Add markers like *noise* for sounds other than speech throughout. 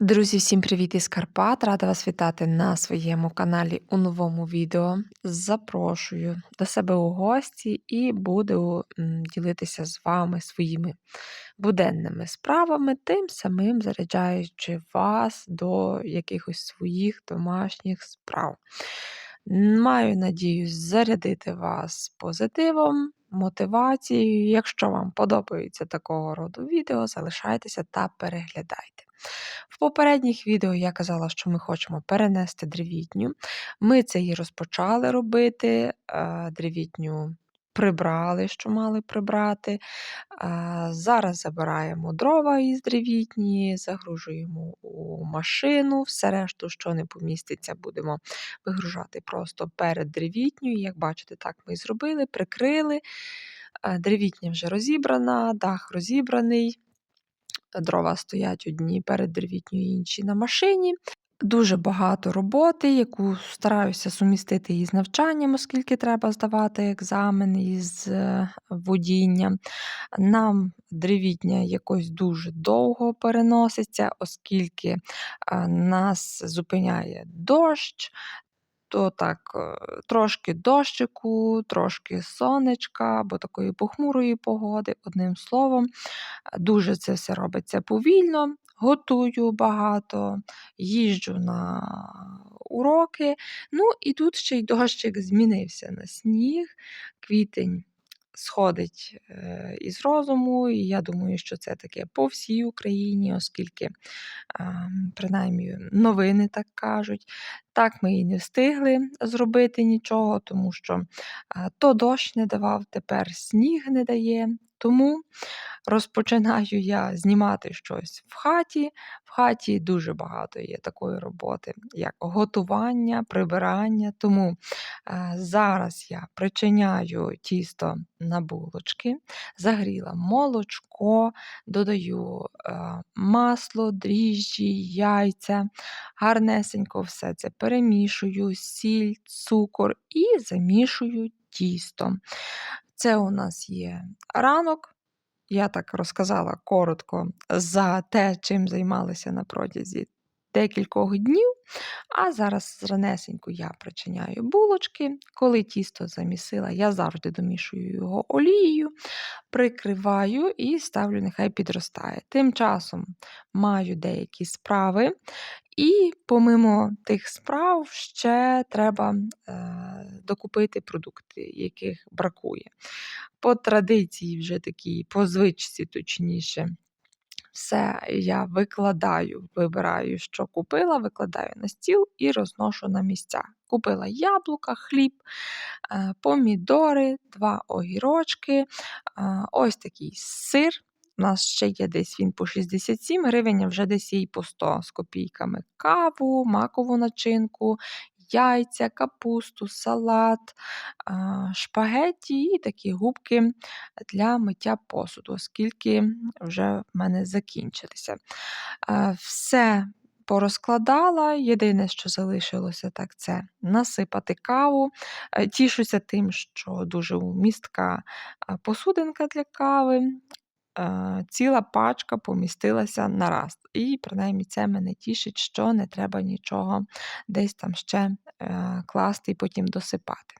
Друзі, всім привіт із Карпат! Рада вас вітати на своєму каналі у новому відео. Запрошую до себе у гості і буду ділитися з вами своїми буденними справами, тим самим заряджаючи вас до якихось своїх домашніх справ. Маю надію зарядити вас позитивом, мотивацією. Якщо вам подобаються такого роду відео, залишайтеся та переглядайте. В попередніх відео я казала, що ми хочемо перенести древітню. Ми це і розпочали робити. Древітню прибрали, що мали прибрати. Зараз забираємо дрова із древітні, загружуємо у машину, все решту, що не поміститься, будемо вигружати просто перед древітньою. Як бачите, так ми і зробили, прикрили. Древітня вже розібрана, дах розібраний. Дрова стоять одні перед древітньою, інші на машині. Дуже багато роботи, яку стараюся сумістити із навчанням, оскільки треба здавати екзамен із е, водіння. Нам древітня якось дуже довго переноситься, оскільки е, нас зупиняє дощ. То так, е, трошки дощику, трошки сонечка, або такої похмурої погоди, одним словом. Дуже це все робиться повільно, готую багато, їжджу на уроки. Ну і тут ще й дощик змінився на сніг, квітень сходить е, із розуму, і я думаю, що це таке по всій Україні, оскільки, принаймні, новини так кажуть. Так ми і не встигли зробити нічого, тому що то дощ не давав, тепер сніг не дає. Тому розпочинаю я знімати щось в хаті. В хаті дуже багато є такої роботи, як готування, прибирання. Тому е, зараз я причиняю тісто на булочки, загріла молочко, додаю е, масло, дріжджі, яйця, гарнесенько все це перемішую, сіль, цукор і замішую тісто. Це у нас є ранок. Я так розказала коротко за те, чим займалися на протязі декількох днів. А зараз зранесенько я причиняю булочки. Коли тісто замісила, я завжди домішую його олією, прикриваю і ставлю, нехай підростає. Тим часом маю деякі справи. І помимо тих справ ще треба е, докупити продукти, яких бракує. По традиції, вже такій, по звичці, точніше, все я викладаю, вибираю, що купила, викладаю на стіл і розношу на місця. Купила яблука, хліб, е, помідори, два огірочки, е, ось такий сир. У нас ще є десь він по 67 гривень, а вже десь і по 100 з копійками каву, макову начинку, яйця, капусту, салат, шпагетті і такі губки для миття посуду, оскільки вже в мене закінчилися. Все порозкладала. Єдине, що залишилося, так це насипати каву. Е, тішуся тим, що дуже містка посудинка для кави. Е, ціла пачка помістилася на раз. І принаймні це мене тішить, що не треба нічого десь там ще е, класти і потім досипати.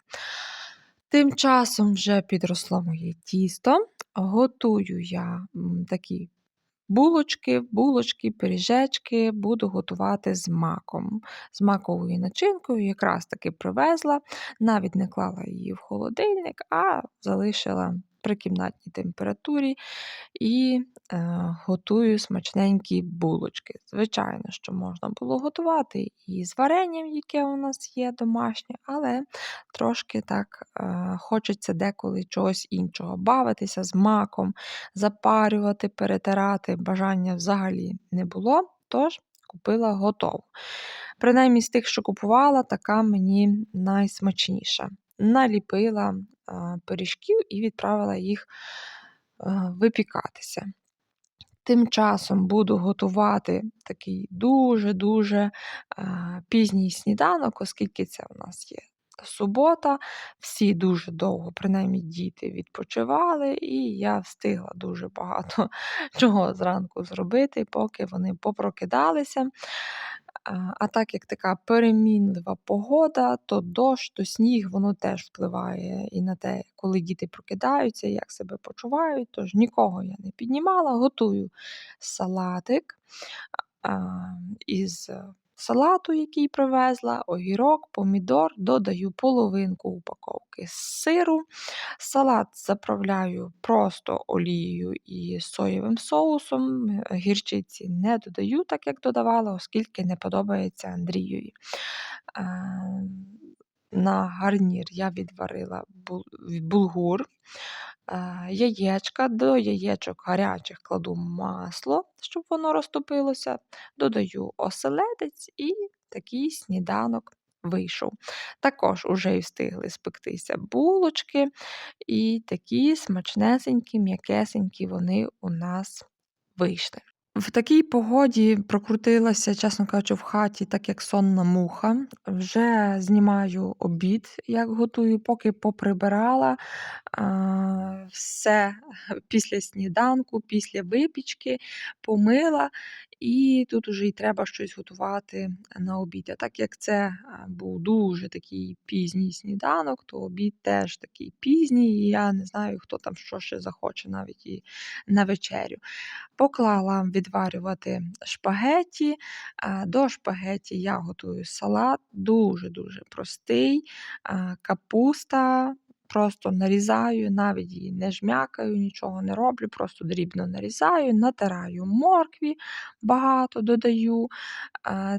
Тим часом вже підросло моє тісто, готую я такі булочки, булочки, пиріжечки буду готувати з маком, з маковою начинкою, якраз таки привезла, навіть не клала її в холодильник, а залишила при кімнатній температурі і е, готую смачненькі булочки. Звичайно, що можна було готувати і з варенням, яке у нас є домашнє, але трошки так е, хочеться деколи чогось іншого. Бавитися з маком, запарювати, перетирати бажання взагалі не було, тож купила готову. Принаймні, з тих, що купувала, така мені найсмачніша. Наліпила пиріжків і відправила їх випікатися. Тим часом буду готувати такий дуже-дуже пізній сніданок, оскільки це у нас є субота, всі дуже довго, принаймні діти, відпочивали, і я встигла дуже багато *laughs* чого зранку зробити, поки вони попрокидалися. А, так як така перемінлива погода, то дощ, то сніг, воно теж впливає і на те, коли діти прокидаються, як себе почувають. Тож нікого я не піднімала, готую салатик із салату, який привезла, огірок, помідор, додаю половинку упаковки сиру. Салат заправляю просто олією і соєвим соусом. Е, Гірчиці не додаю, так як додавала, оскільки не подобається Андрієві. На гарнір я відварила булгур, е, яєчка. До яєчок гарячих кладу масло, щоб воно розтопилося. Додаю оселедець і такий сніданок вийшов. Також уже й встигли спектися булочки, і такі смачнесенькі, м'якесенькі вони у нас вийшли. В такій погоді прокрутилася, чесно кажучи, в хаті, так як сонна муха. Вже знімаю обід, як готую, поки поприбирала а, все *laughs* після сніданку, після випічки, помила, і тут уже й треба щось готувати на обід. А так як це був дуже такий пізній сніданок, то обід теж такий пізній, і я не знаю, хто там що ще захоче навіть і на вечерю. Поклала відварювати шпагеті. До шпагеті я готую салат, дуже-дуже простий. Капуста. Просто нарізаю, навіть її не жмякаю, нічого не роблю, просто дрібно нарізаю, натираю моркві, багато додаю.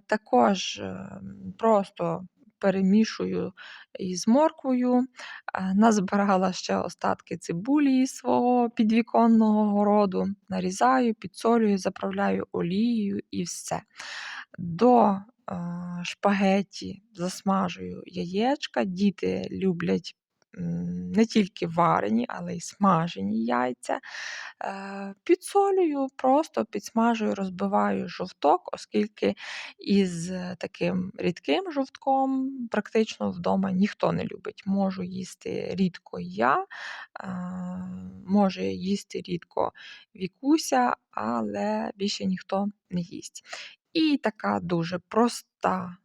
Також ем, просто перемішую із морквою. Е, Назбирала ще остатки цибулі свого підвіконного городу, нарізаю, підсолюю, заправляю олією і все. До е, шпагеті засмажую яєчка. Діти люблять не тільки варені, але й смажені яйця. Е, Підсолюю, просто підсмажую, розбиваю жовток, оскільки із таким рідким жовтком практично вдома ніхто не любить. Можу їсти рідко я, е, може їсти рідко Вікуся, але більше ніхто не їсть. І така дуже проста,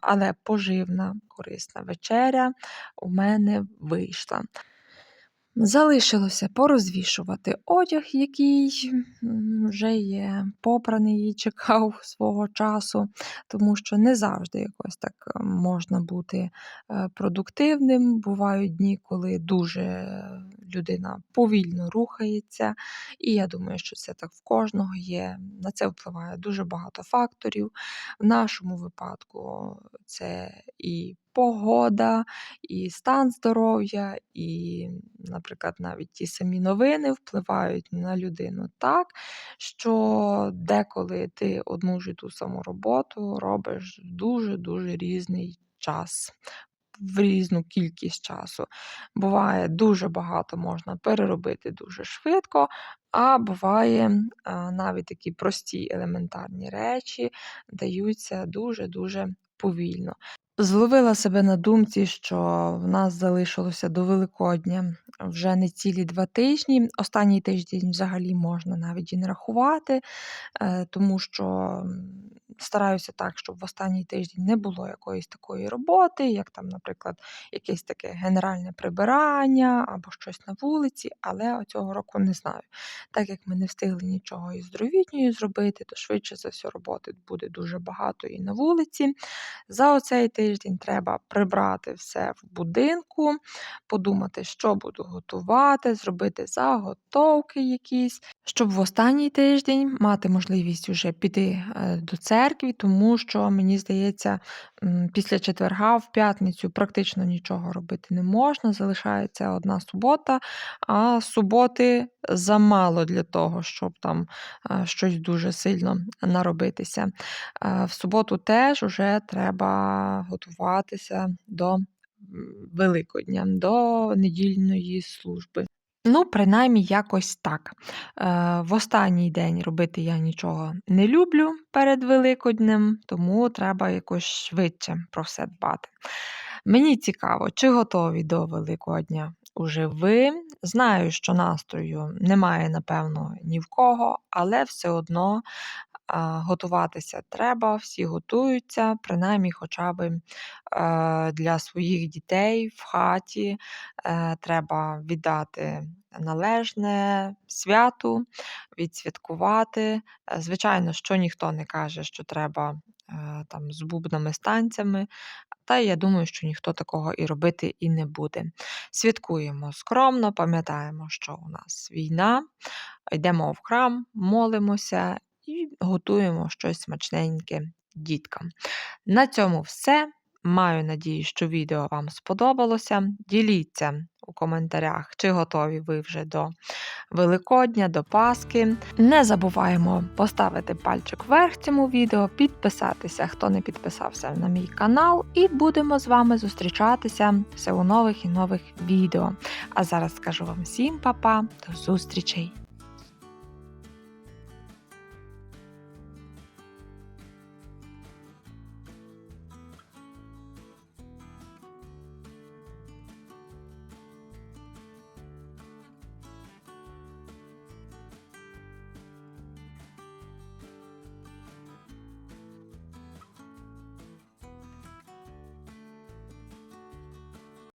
але поживна, корисна вечеря у мене вийшла. Залишилося порозвішувати одяг, який вже є попраний і чекав *laughs* свого часу, тому що не завжди якось так е, можна бути е, продуктивним. Бувають дні, коли дуже людина повільно рухається, і я думаю, що це так в кожного є. На це впливає дуже багато факторів. В нашому випадку це і погода, і стан здоров'я, і, наприклад, навіть ті самі новини впливають на людину так, що деколи ти одну ж і ту саму роботу робиш дуже-дуже різний час. В різну кількість часу. Буває дуже багато можна переробити дуже швидко, а буває навіть такі прості елементарні речі даються дуже-дуже повільно. Зловила себе на думці, що в нас залишилося до Великодня вже не цілі два тижні. Останній тиждень взагалі можна навіть і не рахувати, е, тому що стараюся так, щоб в останній тиждень не було якоїсь такої роботи, як там, наприклад, якесь таке генеральне прибирання або щось на вулиці, але цього року не знаю. Так як ми не встигли нічого із дровітньою зробити, то швидше за все роботи буде дуже багато і на вулиці. За оцей тиждень треба прибрати все в будинку, подумати, що буду готувати, зробити заготовки якісь, щоб в останній тиждень мати можливість уже піти е, до церкви, тому що мені здається, після четверга в п'ятницю практично нічого робити не можна. Залишається одна субота, а суботи замало для того, щоб там е, щось дуже сильно наробитися. Е, В суботу теж вже треба готуватися до Великодня, до недільної служби. Ну, принаймні, якось так. Е, В останній день робити я нічого не люблю перед Великоднем, тому треба якось швидше про все дбати. Мені цікаво, чи готові до Великодня уже ви. Знаю, що настрою немає, напевно, ні в кого, але все одно готуватися треба, всі готуються, принаймні, хоча б е, для своїх дітей в хаті е, треба віддати належне святу, відсвяткувати. Е, Звичайно, що ніхто не каже, що треба там з бубнами з танцями. Та я думаю, що ніхто такого і робити і не буде. Святкуємо скромно, пам'ятаємо, що у нас війна, йдемо в храм, молимося і готуємо щось смачненьке діткам. На цьому все. Маю надію, що відео вам сподобалося. Діліться у коментарях, чи готові ви вже до Великодня, до Пасхи. Не забуваємо поставити пальчик вверх цьому відео, підписатися, хто не підписався на мій канал, і будемо з вами зустрічатися все у нових і нових відео. А зараз скажу вам всім па-па, до зустрічей!